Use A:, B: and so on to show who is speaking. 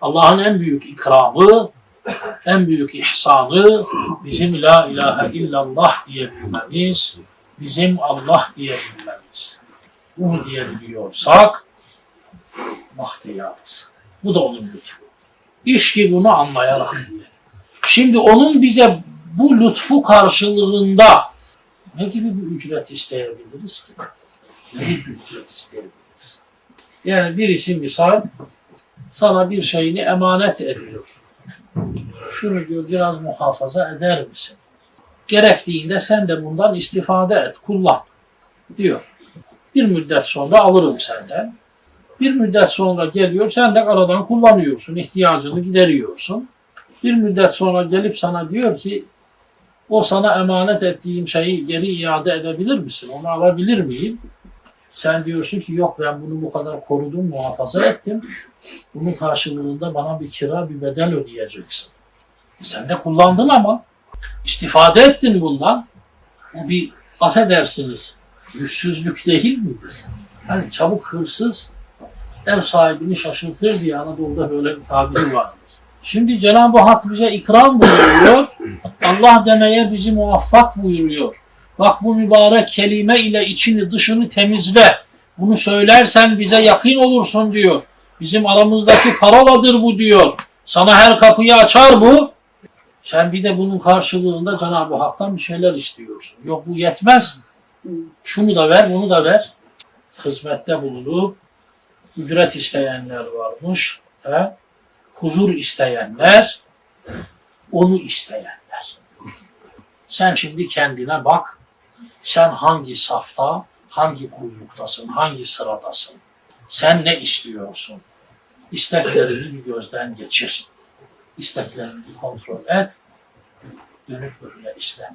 A: Allah'ın en büyük ikramı, en büyük ihsanı bizim la ilahe illallah diyebilmemiz, bizim Allah diyebilmemiz. Bunu diyebiliyorsak bahtiyarız. Bu da onun lütfu. İş ki bunu anlayarak diye. Şimdi onun bize bu lütfu karşılığında ne gibi bir ücret isteyebiliriz ki? Ne gibi bir ücret isteyebiliriz? Yani birisi misal sana bir şeyini emanet ediyor. Şunu diyor biraz muhafaza eder misin? Gerektiğinde sen de bundan istifade et, kullan diyor. Bir müddet sonra alırım senden. Bir müddet sonra geliyor, sen de aradan kullanıyorsun, ihtiyacını gideriyorsun. Bir müddet sonra gelip sana diyor ki, o sana emanet ettiğim şeyi geri iade edebilir misin? Onu alabilir miyim? Sen diyorsun ki yok ben bunu bu kadar korudum, muhafaza ettim. Bunun karşılığında bana bir kira, bir bedel ödeyeceksin. Sen de kullandın ama istifade ettin bundan. Bu bir affedersiniz, yüzsüzlük değil midir? Hani çabuk hırsız ev sahibini şaşırtır diye Anadolu'da böyle bir tabir vardır. Şimdi Cenab-ı Hak bize ikram buyuruyor. Allah demeye bizi muvaffak buyuruyor. Bak bu mübarek kelime ile içini dışını temizle. Bunu söylersen bize yakın olursun diyor. Bizim aramızdaki paroladır bu diyor. Sana her kapıyı açar bu. Sen bir de bunun karşılığında Cenab-ı Hak'tan bir şeyler istiyorsun. Yok bu yetmez. Şunu da ver, bunu da ver. Hizmette bulunup ücret isteyenler varmış. He? Huzur isteyenler, onu isteyenler. Sen şimdi kendine bak. Sen hangi safta, hangi kuyruktasın, hangi sıradasın? Sen ne istiyorsun? İsteklerini bir gözden geçir. İsteklerini bir kontrol et. Dönüp böyle iste.